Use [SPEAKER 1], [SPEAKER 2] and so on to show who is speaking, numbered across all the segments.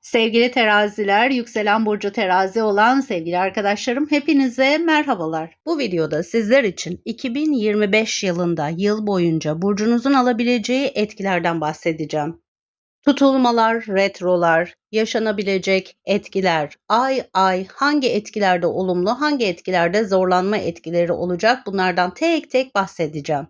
[SPEAKER 1] Sevgili teraziler, yükselen burcu terazi olan sevgili arkadaşlarım hepinize merhabalar. Bu videoda sizler için 2025 yılında yıl boyunca burcunuzun alabileceği etkilerden bahsedeceğim. Tutulmalar, retrolar, yaşanabilecek etkiler, ay ay hangi etkilerde olumlu, hangi etkilerde zorlanma etkileri olacak bunlardan tek tek bahsedeceğim.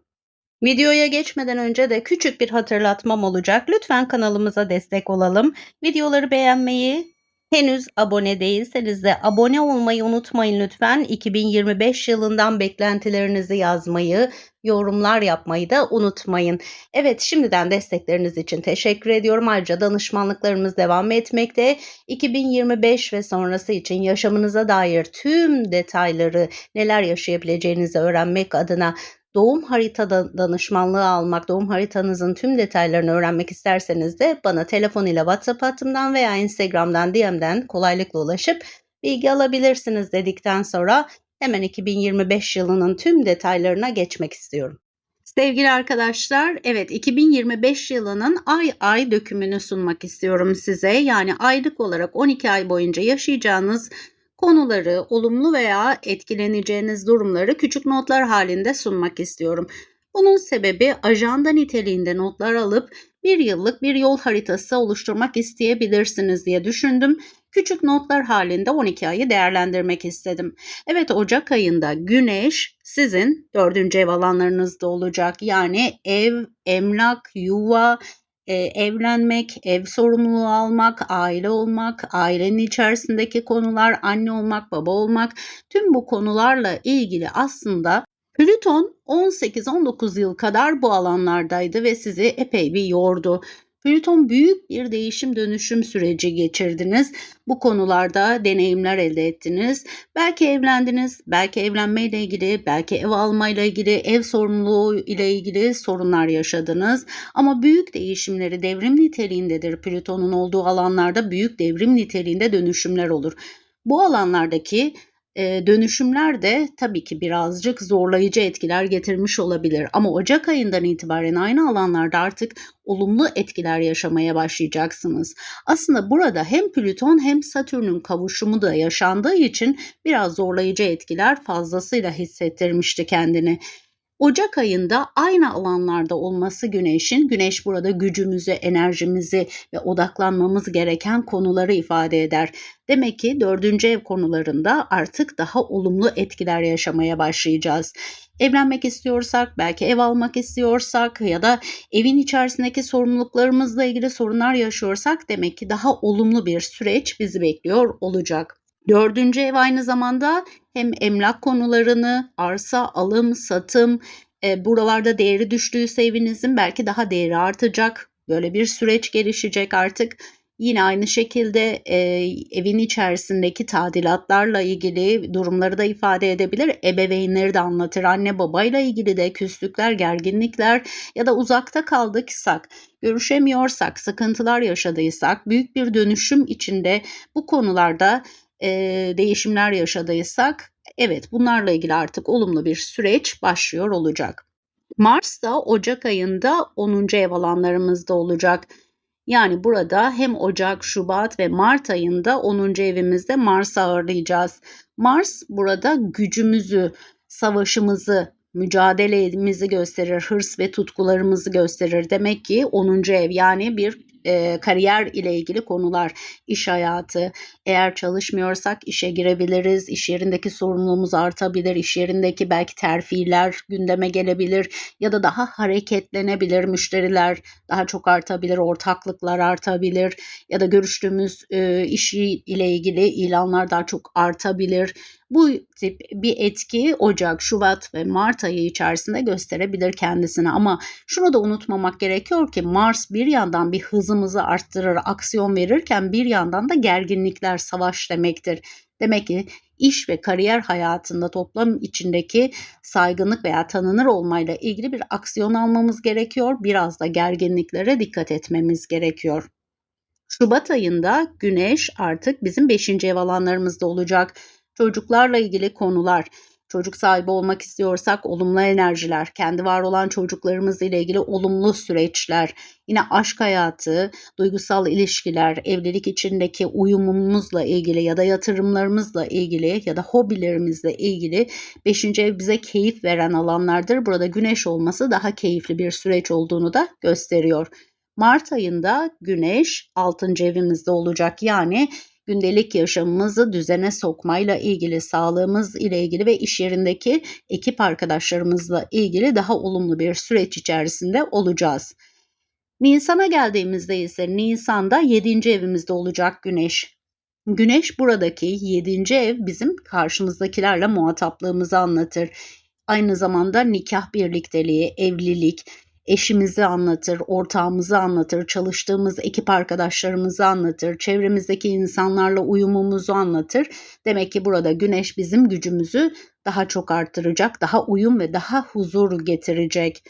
[SPEAKER 1] Videoya geçmeden önce de küçük bir hatırlatmam olacak. Lütfen kanalımıza destek olalım. Videoları beğenmeyi, henüz abone değilseniz de abone olmayı unutmayın lütfen. 2025 yılından beklentilerinizi yazmayı, yorumlar yapmayı da unutmayın. Evet şimdiden destekleriniz için teşekkür ediyorum. Ayrıca danışmanlıklarımız devam etmekte. 2025 ve sonrası için yaşamınıza dair tüm detayları neler yaşayabileceğinizi öğrenmek adına doğum harita danışmanlığı almak, doğum haritanızın tüm detaylarını öğrenmek isterseniz de bana telefon ile WhatsApp hattımdan veya Instagram'dan DM'den kolaylıkla ulaşıp bilgi alabilirsiniz dedikten sonra hemen 2025 yılının tüm detaylarına geçmek istiyorum. Sevgili arkadaşlar, evet 2025 yılının ay ay dökümünü sunmak istiyorum size. Yani aylık olarak 12 ay boyunca yaşayacağınız konuları, olumlu veya etkileneceğiniz durumları küçük notlar halinde sunmak istiyorum. Bunun sebebi ajanda niteliğinde notlar alıp bir yıllık bir yol haritası oluşturmak isteyebilirsiniz diye düşündüm. Küçük notlar halinde 12 ayı değerlendirmek istedim. Evet Ocak ayında Güneş sizin dördüncü ev alanlarınızda olacak. Yani ev, emlak, yuva, e, evlenmek, ev sorumluluğu almak, aile olmak, ailenin içerisindeki konular, anne olmak, baba olmak tüm bu konularla ilgili aslında Plüton 18-19 yıl kadar bu alanlardaydı ve sizi epey bir yordu. Plüton büyük bir değişim dönüşüm süreci geçirdiniz. Bu konularda deneyimler elde ettiniz. Belki evlendiniz, belki evlenmeyle ilgili, belki ev almayla ilgili, ev sorumluluğu ile ilgili sorunlar yaşadınız. Ama büyük değişimleri devrim niteliğindedir. Plüton'un olduğu alanlarda büyük devrim niteliğinde dönüşümler olur. Bu alanlardaki e, dönüşümler de tabii ki birazcık zorlayıcı etkiler getirmiş olabilir. Ama Ocak ayından itibaren aynı alanlarda artık olumlu etkiler yaşamaya başlayacaksınız. Aslında burada hem Plüton hem Satürn'ün kavuşumu da yaşandığı için biraz zorlayıcı etkiler fazlasıyla hissettirmişti kendini. Ocak ayında aynı alanlarda olması güneşin, güneş burada gücümüzü, enerjimizi ve odaklanmamız gereken konuları ifade eder. Demek ki dördüncü ev konularında artık daha olumlu etkiler yaşamaya başlayacağız. Evlenmek istiyorsak, belki ev almak istiyorsak ya da evin içerisindeki sorumluluklarımızla ilgili sorunlar yaşıyorsak demek ki daha olumlu bir süreç bizi bekliyor olacak. Dördüncü ev aynı zamanda hem emlak konularını, arsa, alım, satım, e, buralarda değeri düştüğü evinizin belki daha değeri artacak. Böyle bir süreç gelişecek artık. Yine aynı şekilde e, evin içerisindeki tadilatlarla ilgili durumları da ifade edebilir. Ebeveynleri de anlatır. Anne babayla ilgili de küslükler, gerginlikler ya da uzakta kaldıksak, görüşemiyorsak, sıkıntılar yaşadıysak, büyük bir dönüşüm içinde bu konularda e, değişimler yaşadıysak evet bunlarla ilgili artık olumlu bir süreç başlıyor olacak. Mars da Ocak ayında 10. ev alanlarımızda olacak. Yani burada hem Ocak, Şubat ve Mart ayında 10. evimizde Mars'ı ağırlayacağız. Mars burada gücümüzü, savaşımızı, mücadelemizi gösterir, hırs ve tutkularımızı gösterir. Demek ki 10. ev yani bir e, kariyer ile ilgili konular, iş hayatı, eğer çalışmıyorsak işe girebiliriz, iş yerindeki sorumluluğumuz artabilir, iş yerindeki belki terfiler gündeme gelebilir ya da daha hareketlenebilir müşteriler daha çok artabilir, ortaklıklar artabilir ya da görüştüğümüz e, işi ile ilgili ilanlar daha çok artabilir. Bu tip bir etki Ocak, Şubat ve Mart ayı içerisinde gösterebilir kendisine ama şunu da unutmamak gerekiyor ki Mars bir yandan bir hızımızı arttırır, aksiyon verirken bir yandan da gerginlikler, savaş demektir. Demek ki iş ve kariyer hayatında toplam içindeki saygınlık veya tanınır olmayla ilgili bir aksiyon almamız gerekiyor. Biraz da gerginliklere dikkat etmemiz gerekiyor. Şubat ayında Güneş artık bizim 5. ev alanlarımızda olacak çocuklarla ilgili konular, Çocuk sahibi olmak istiyorsak olumlu enerjiler, kendi var olan çocuklarımız ile ilgili olumlu süreçler, yine aşk hayatı, duygusal ilişkiler, evlilik içindeki uyumumuzla ilgili ya da yatırımlarımızla ilgili ya da hobilerimizle ilgili 5. ev bize keyif veren alanlardır. Burada güneş olması daha keyifli bir süreç olduğunu da gösteriyor. Mart ayında güneş 6. evimizde olacak. Yani gündelik yaşamımızı düzene sokmayla ilgili, sağlığımız ile ilgili ve iş yerindeki ekip arkadaşlarımızla ilgili daha olumlu bir süreç içerisinde olacağız. Nisan'a geldiğimizde ise Nisan'da 7. evimizde olacak Güneş. Güneş buradaki 7. ev bizim karşımızdakilerle muhataplığımızı anlatır. Aynı zamanda nikah birlikteliği, evlilik, eşimizi anlatır, ortağımızı anlatır, çalıştığımız ekip arkadaşlarımızı anlatır, çevremizdeki insanlarla uyumumuzu anlatır. Demek ki burada güneş bizim gücümüzü daha çok artıracak, daha uyum ve daha huzur getirecek.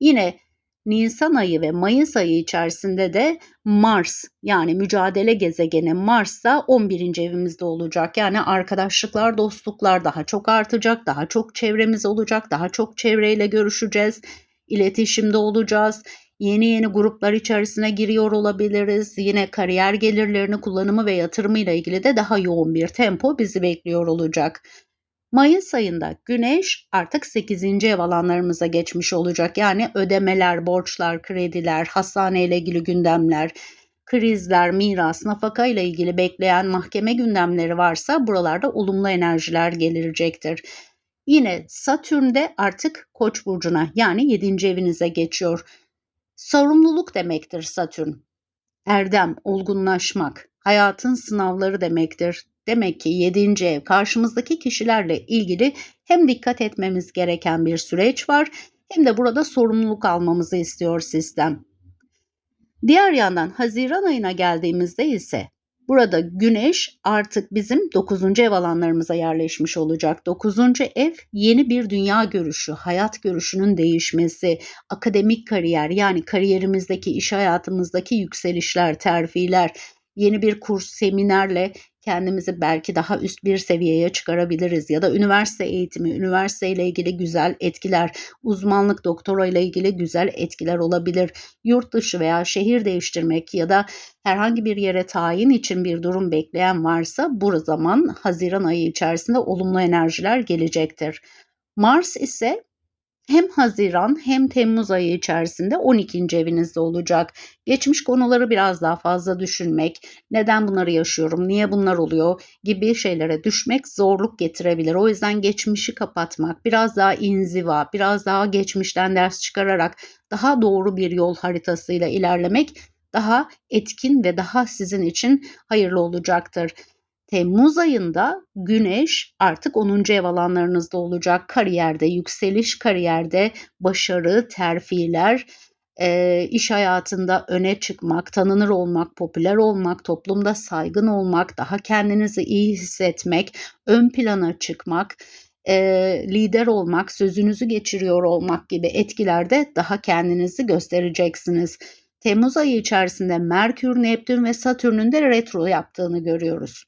[SPEAKER 1] Yine Nisan ayı ve Mayıs ayı içerisinde de Mars yani mücadele gezegeni Mars da 11. evimizde olacak. Yani arkadaşlıklar, dostluklar daha çok artacak, daha çok çevremiz olacak, daha çok çevreyle görüşeceğiz iletişimde olacağız. Yeni yeni gruplar içerisine giriyor olabiliriz. Yine kariyer gelirlerini kullanımı ve yatırımı ile ilgili de daha yoğun bir tempo bizi bekliyor olacak. Mayıs ayında Güneş artık 8. ev alanlarımıza geçmiş olacak. Yani ödemeler, borçlar, krediler, hastane ile ilgili gündemler, krizler, miras, nafaka ile ilgili bekleyen mahkeme gündemleri varsa buralarda olumlu enerjiler gelecektir. Yine Satürn de artık Koç burcuna yani 7. evinize geçiyor. Sorumluluk demektir Satürn. Erdem, olgunlaşmak, hayatın sınavları demektir. Demek ki 7. ev karşımızdaki kişilerle ilgili hem dikkat etmemiz gereken bir süreç var hem de burada sorumluluk almamızı istiyor sistem. Diğer yandan Haziran ayına geldiğimizde ise Burada güneş artık bizim 9. ev alanlarımıza yerleşmiş olacak. 9. ev yeni bir dünya görüşü, hayat görüşünün değişmesi, akademik kariyer yani kariyerimizdeki, iş hayatımızdaki yükselişler, terfiler, yeni bir kurs, seminerle kendimizi belki daha üst bir seviyeye çıkarabiliriz ya da üniversite eğitimi, üniversite ile ilgili güzel etkiler, uzmanlık doktora ile ilgili güzel etkiler olabilir. Yurt dışı veya şehir değiştirmek ya da herhangi bir yere tayin için bir durum bekleyen varsa bu zaman Haziran ayı içerisinde olumlu enerjiler gelecektir. Mars ise hem Haziran hem Temmuz ayı içerisinde 12. evinizde olacak. Geçmiş konuları biraz daha fazla düşünmek, neden bunları yaşıyorum, niye bunlar oluyor gibi şeylere düşmek zorluk getirebilir. O yüzden geçmişi kapatmak, biraz daha inziva, biraz daha geçmişten ders çıkararak daha doğru bir yol haritasıyla ilerlemek daha etkin ve daha sizin için hayırlı olacaktır. Temmuz ayında Güneş artık 10. ev alanlarınızda olacak. Kariyerde yükseliş, kariyerde başarı, terfiler, e, iş hayatında öne çıkmak, tanınır olmak, popüler olmak, toplumda saygın olmak, daha kendinizi iyi hissetmek, ön plana çıkmak, e, lider olmak, sözünüzü geçiriyor olmak gibi etkilerde daha kendinizi göstereceksiniz. Temmuz ayı içerisinde Merkür, Neptün ve Satürn'ün de retro yaptığını görüyoruz.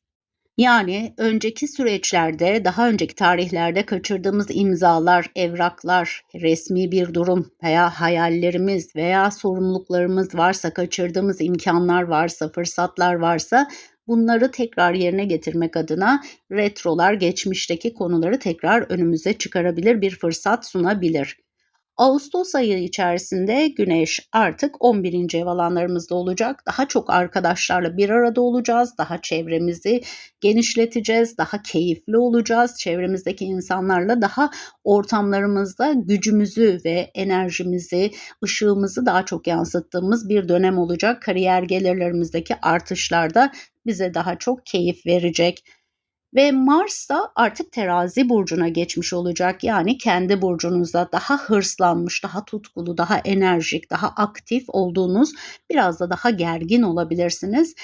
[SPEAKER 1] Yani önceki süreçlerde, daha önceki tarihlerde kaçırdığımız imzalar, evraklar, resmi bir durum veya hayallerimiz veya sorumluluklarımız varsa, kaçırdığımız imkanlar varsa, fırsatlar varsa bunları tekrar yerine getirmek adına retrolar geçmişteki konuları tekrar önümüze çıkarabilir, bir fırsat sunabilir. Ağustos ayı içerisinde Güneş artık 11. ev alanlarımızda olacak. Daha çok arkadaşlarla bir arada olacağız. Daha çevremizi genişleteceğiz. Daha keyifli olacağız. Çevremizdeki insanlarla daha ortamlarımızda gücümüzü ve enerjimizi, ışığımızı daha çok yansıttığımız bir dönem olacak. Kariyer gelirlerimizdeki artışlarda bize daha çok keyif verecek. Ve Mars da artık terazi burcuna geçmiş olacak. Yani kendi burcunuzda daha hırslanmış, daha tutkulu, daha enerjik, daha aktif olduğunuz biraz da daha gergin olabilirsiniz.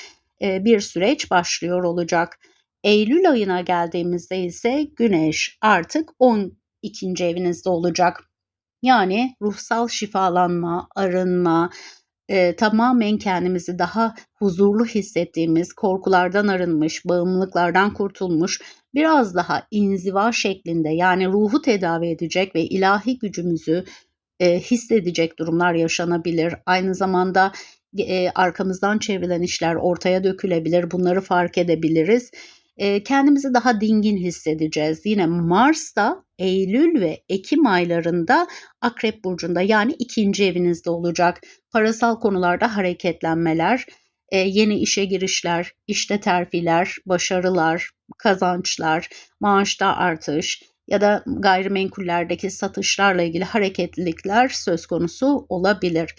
[SPEAKER 1] Ee, bir süreç başlıyor olacak. Eylül ayına geldiğimizde ise Güneş artık 12. evinizde olacak. Yani ruhsal şifalanma, arınma, e, tamamen kendimizi daha huzurlu hissettiğimiz, korkulardan arınmış, bağımlılıklardan kurtulmuş, biraz daha inziva şeklinde yani ruhu tedavi edecek ve ilahi gücümüzü e, hissedecek durumlar yaşanabilir. Aynı zamanda e, arkamızdan çevrilen işler ortaya dökülebilir. Bunları fark edebiliriz. Kendimizi daha dingin hissedeceğiz. Yine Mars da Eylül ve Ekim aylarında Akrep Burcu'nda yani ikinci evinizde olacak. Parasal konularda hareketlenmeler, yeni işe girişler, işte terfiler, başarılar, kazançlar, maaşta artış ya da gayrimenkullerdeki satışlarla ilgili hareketlilikler söz konusu olabilir.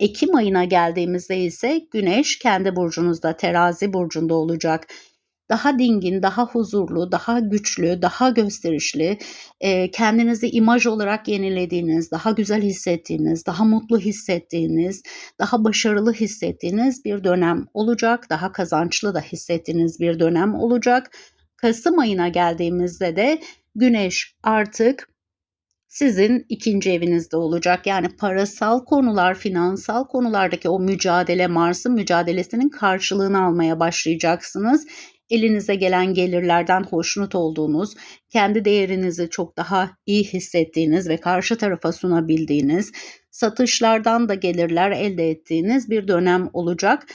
[SPEAKER 1] Ekim ayına geldiğimizde ise Güneş kendi burcunuzda, Terazi burcunda olacak daha dingin, daha huzurlu, daha güçlü, daha gösterişli, e, kendinizi imaj olarak yenilediğiniz, daha güzel hissettiğiniz, daha mutlu hissettiğiniz, daha başarılı hissettiğiniz bir dönem olacak. Daha kazançlı da hissettiğiniz bir dönem olacak. Kasım ayına geldiğimizde de Güneş artık sizin ikinci evinizde olacak. Yani parasal konular, finansal konulardaki o mücadele, Mars'ın mücadelesinin karşılığını almaya başlayacaksınız elinize gelen gelirlerden hoşnut olduğunuz, kendi değerinizi çok daha iyi hissettiğiniz ve karşı tarafa sunabildiğiniz, satışlardan da gelirler elde ettiğiniz bir dönem olacak.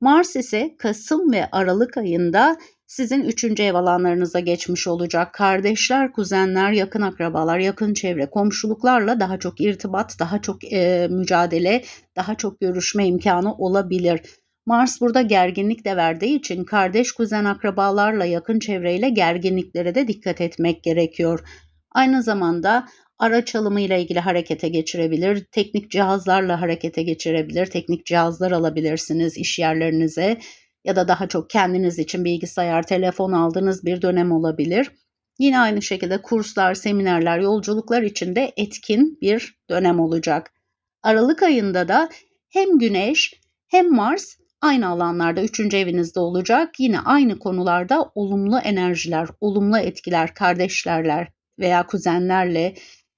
[SPEAKER 1] Mars ise Kasım ve Aralık ayında sizin üçüncü ev alanlarınıza geçmiş olacak. Kardeşler, kuzenler, yakın akrabalar, yakın çevre, komşuluklarla daha çok irtibat, daha çok e, mücadele, daha çok görüşme imkanı olabilir. Mars burada gerginlik de verdiği için kardeş kuzen akrabalarla yakın çevreyle gerginliklere de dikkat etmek gerekiyor. Aynı zamanda araç alımı ile ilgili harekete geçirebilir, teknik cihazlarla harekete geçirebilir, teknik cihazlar alabilirsiniz iş yerlerinize ya da daha çok kendiniz için bilgisayar, telefon aldığınız bir dönem olabilir. Yine aynı şekilde kurslar, seminerler, yolculuklar için de etkin bir dönem olacak. Aralık ayında da hem Güneş hem Mars aynı alanlarda üçüncü evinizde olacak. Yine aynı konularda olumlu enerjiler, olumlu etkiler kardeşlerle veya kuzenlerle,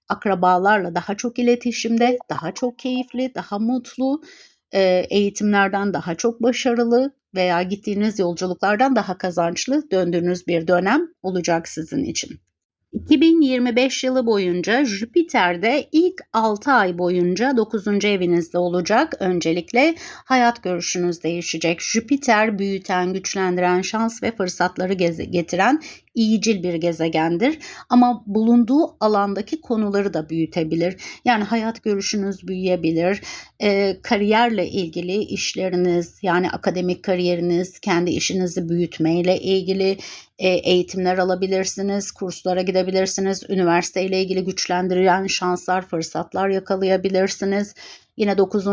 [SPEAKER 1] akrabalarla daha çok iletişimde, daha çok keyifli, daha mutlu, e, eğitimlerden daha çok başarılı veya gittiğiniz yolculuklardan daha kazançlı döndüğünüz bir dönem olacak sizin için. 2025 yılı boyunca Jüpiter de ilk 6 ay boyunca 9. evinizde olacak. Öncelikle hayat görüşünüz değişecek. Jüpiter büyüten, güçlendiren, şans ve fırsatları getiren iyicil bir gezegendir. Ama bulunduğu alandaki konuları da büyütebilir. Yani hayat görüşünüz büyüyebilir. E, kariyerle ilgili işleriniz yani akademik kariyeriniz, kendi işinizi büyütmeyle ilgili e, eğitimler alabilirsiniz, kurslara gidebilirsiniz, üniversite ile ilgili güçlendiren şanslar, fırsatlar yakalayabilirsiniz. Yine 9.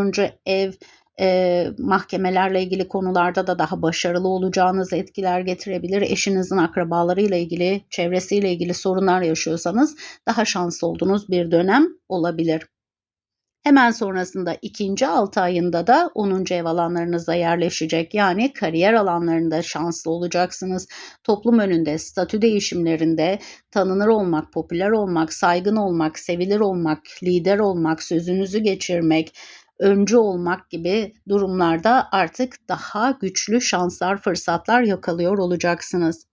[SPEAKER 1] ev e, mahkemelerle ilgili konularda da daha başarılı olacağınız etkiler getirebilir. Eşinizin akrabalarıyla ilgili, çevresiyle ilgili sorunlar yaşıyorsanız daha şanslı olduğunuz bir dönem olabilir. Hemen sonrasında ikinci 6 ayında da 10. ev alanlarınıza yerleşecek. Yani kariyer alanlarında şanslı olacaksınız. Toplum önünde, statü değişimlerinde tanınır olmak, popüler olmak, saygın olmak, sevilir olmak, lider olmak, sözünüzü geçirmek, öncü olmak gibi durumlarda artık daha güçlü şanslar, fırsatlar yakalıyor olacaksınız.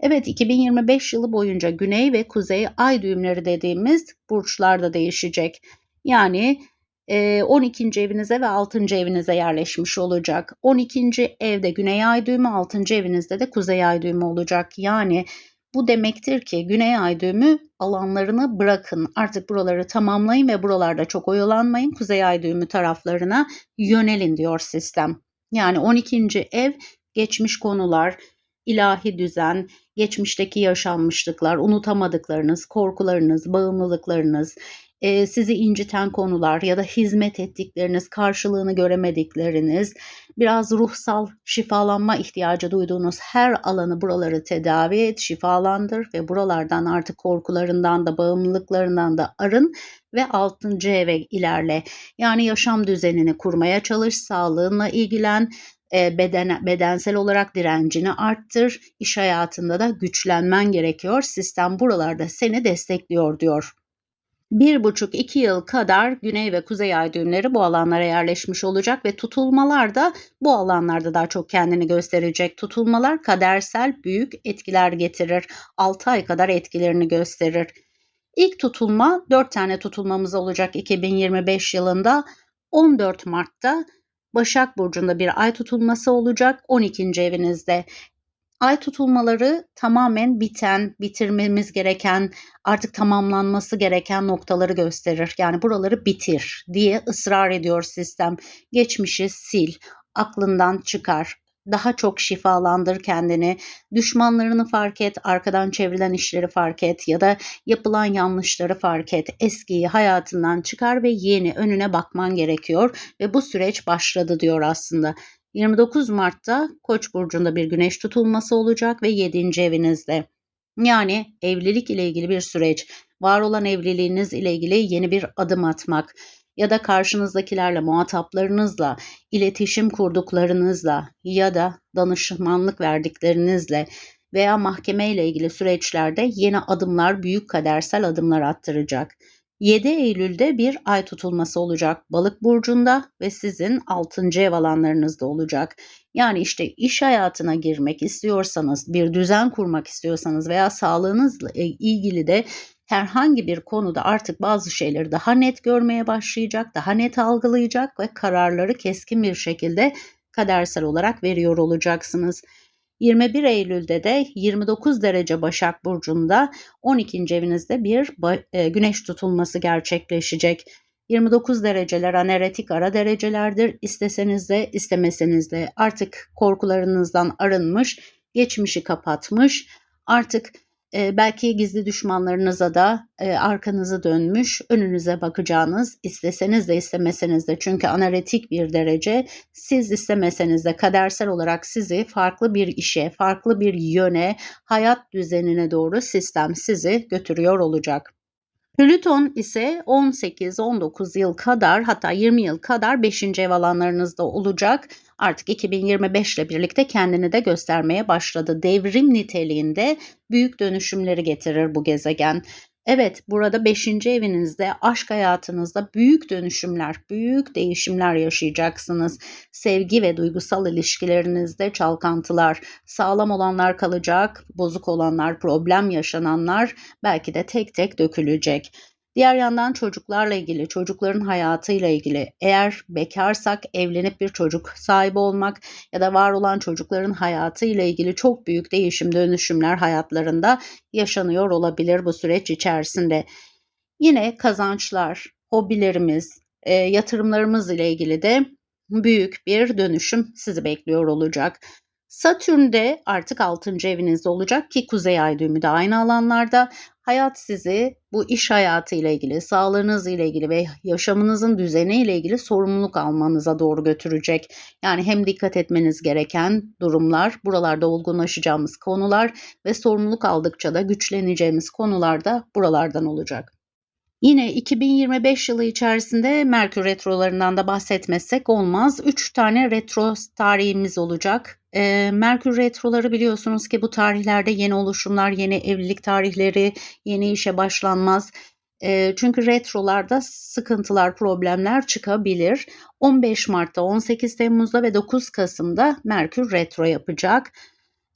[SPEAKER 1] Evet 2025 yılı boyunca güney ve kuzey ay düğümleri dediğimiz burçlar da değişecek. Yani 12. E, evinize ve 6. evinize yerleşmiş olacak. 12. evde güney ay düğümü, 6. evinizde de kuzey ay düğümü olacak. Yani bu demektir ki güney ay düğümü alanlarını bırakın. Artık buraları tamamlayın ve buralarda çok oyalanmayın. Kuzey ay düğümü taraflarına yönelin diyor sistem. Yani 12. ev geçmiş konular, ilahi düzen, geçmişteki yaşanmışlıklar, unutamadıklarınız, korkularınız, bağımlılıklarınız, e, sizi inciten konular ya da hizmet ettikleriniz, karşılığını göremedikleriniz, biraz ruhsal şifalanma ihtiyacı duyduğunuz her alanı buraları tedavi et, şifalandır ve buralardan artık korkularından da bağımlılıklarından da arın ve 6. eve ilerle. Yani yaşam düzenini kurmaya çalış, sağlığınla ilgilen, beden, bedensel olarak direncini arttır, iş hayatında da güçlenmen gerekiyor. Sistem buralarda seni destekliyor diyor. Bir buçuk iki yıl kadar güney ve kuzey ay düğümleri bu alanlara yerleşmiş olacak ve tutulmalar da bu alanlarda daha çok kendini gösterecek. Tutulmalar kadersel büyük etkiler getirir. 6 ay kadar etkilerini gösterir. İlk tutulma 4 tane tutulmamız olacak 2025 yılında. 14 Mart'ta Başak Burcu'nda bir ay tutulması olacak 12. evinizde. Ay tutulmaları tamamen biten, bitirmemiz gereken, artık tamamlanması gereken noktaları gösterir. Yani buraları bitir diye ısrar ediyor sistem. Geçmişi sil, aklından çıkar daha çok şifalandır kendini. Düşmanlarını fark et, arkadan çevrilen işleri fark et ya da yapılan yanlışları fark et. Eskiyi hayatından çıkar ve yeni önüne bakman gerekiyor ve bu süreç başladı diyor aslında. 29 Mart'ta Koç burcunda bir güneş tutulması olacak ve 7. evinizde. Yani evlilik ile ilgili bir süreç, var olan evliliğiniz ile ilgili yeni bir adım atmak, ya da karşınızdakilerle, muhataplarınızla, iletişim kurduklarınızla ya da danışmanlık verdiklerinizle veya mahkeme ile ilgili süreçlerde yeni adımlar, büyük kadersel adımlar attıracak. 7 Eylül'de bir ay tutulması olacak Balık burcunda ve sizin 6. ev alanlarınızda olacak. Yani işte iş hayatına girmek istiyorsanız, bir düzen kurmak istiyorsanız veya sağlığınızla ilgili de herhangi bir konuda artık bazı şeyleri daha net görmeye başlayacak, daha net algılayacak ve kararları keskin bir şekilde kadersel olarak veriyor olacaksınız. 21 Eylül'de de 29 derece Başak Burcu'nda 12. evinizde bir e, güneş tutulması gerçekleşecek. 29 dereceler aneretik ara derecelerdir. İsteseniz de istemeseniz de artık korkularınızdan arınmış, geçmişi kapatmış, artık e, belki gizli düşmanlarınıza da e, arkanızı dönmüş, önünüze bakacağınız, isteseniz de istemeseniz de çünkü anaretik bir derece, siz istemeseniz de kadersel olarak sizi farklı bir işe, farklı bir yöne, hayat düzenine doğru sistem sizi götürüyor olacak. Plüton ise 18-19 yıl kadar hatta 20 yıl kadar 5. ev alanlarınızda olacak. Artık 2025 ile birlikte kendini de göstermeye başladı. Devrim niteliğinde büyük dönüşümleri getirir bu gezegen. Evet, burada 5. evinizde, aşk hayatınızda büyük dönüşümler, büyük değişimler yaşayacaksınız. Sevgi ve duygusal ilişkilerinizde çalkantılar, sağlam olanlar kalacak, bozuk olanlar, problem yaşananlar belki de tek tek dökülecek. Diğer yandan çocuklarla ilgili, çocukların hayatıyla ilgili eğer bekarsak evlenip bir çocuk sahibi olmak ya da var olan çocukların hayatıyla ilgili çok büyük değişim dönüşümler hayatlarında yaşanıyor olabilir bu süreç içerisinde. Yine kazançlar, hobilerimiz, e, yatırımlarımız ile ilgili de büyük bir dönüşüm sizi bekliyor olacak. Satürn de artık 6. evinizde olacak ki Kuzey Ay düğümü de aynı alanlarda. Hayat sizi bu iş hayatı ile ilgili, sağlığınız ile ilgili ve yaşamınızın düzeni ile ilgili sorumluluk almanıza doğru götürecek. Yani hem dikkat etmeniz gereken durumlar, buralarda olgunlaşacağımız konular ve sorumluluk aldıkça da güçleneceğimiz konular da buralardan olacak. Yine 2025 yılı içerisinde Merkür retrolarından da bahsetmezsek olmaz. 3 tane retro tarihimiz olacak. E, Merkür retroları biliyorsunuz ki bu tarihlerde yeni oluşumlar, yeni evlilik tarihleri, yeni işe başlanmaz. E, çünkü retrolarda sıkıntılar, problemler çıkabilir. 15 Mart'ta, 18 Temmuz'da ve 9 Kasım'da Merkür retro yapacak.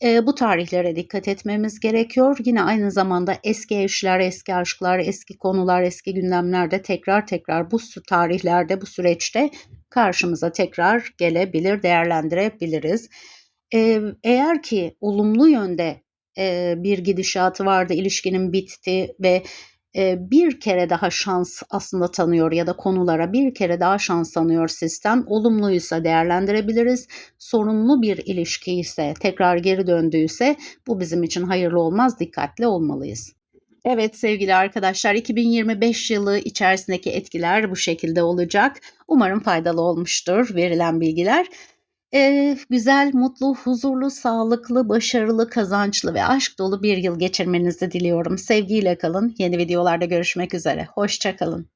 [SPEAKER 1] E, bu tarihlere dikkat etmemiz gerekiyor. Yine aynı zamanda eski eşler, eski aşklar, eski konular, eski gündemlerde tekrar tekrar bu tarihlerde, bu süreçte karşımıza tekrar gelebilir, değerlendirebiliriz. Eğer ki olumlu yönde bir gidişatı vardı, ilişkinin bitti ve bir kere daha şans aslında tanıyor ya da konulara bir kere daha şans tanıyor sistem. Olumluysa değerlendirebiliriz. Sorunlu bir ilişki ise tekrar geri döndüyse bu bizim için hayırlı olmaz. Dikkatli olmalıyız. Evet sevgili arkadaşlar 2025 yılı içerisindeki etkiler bu şekilde olacak. Umarım faydalı olmuştur verilen bilgiler. Eee, güzel, mutlu, huzurlu, sağlıklı, başarılı, kazançlı ve aşk dolu bir yıl geçirmenizi diliyorum. Sevgiyle kalın. Yeni videolarda görüşmek üzere. Hoşça kalın.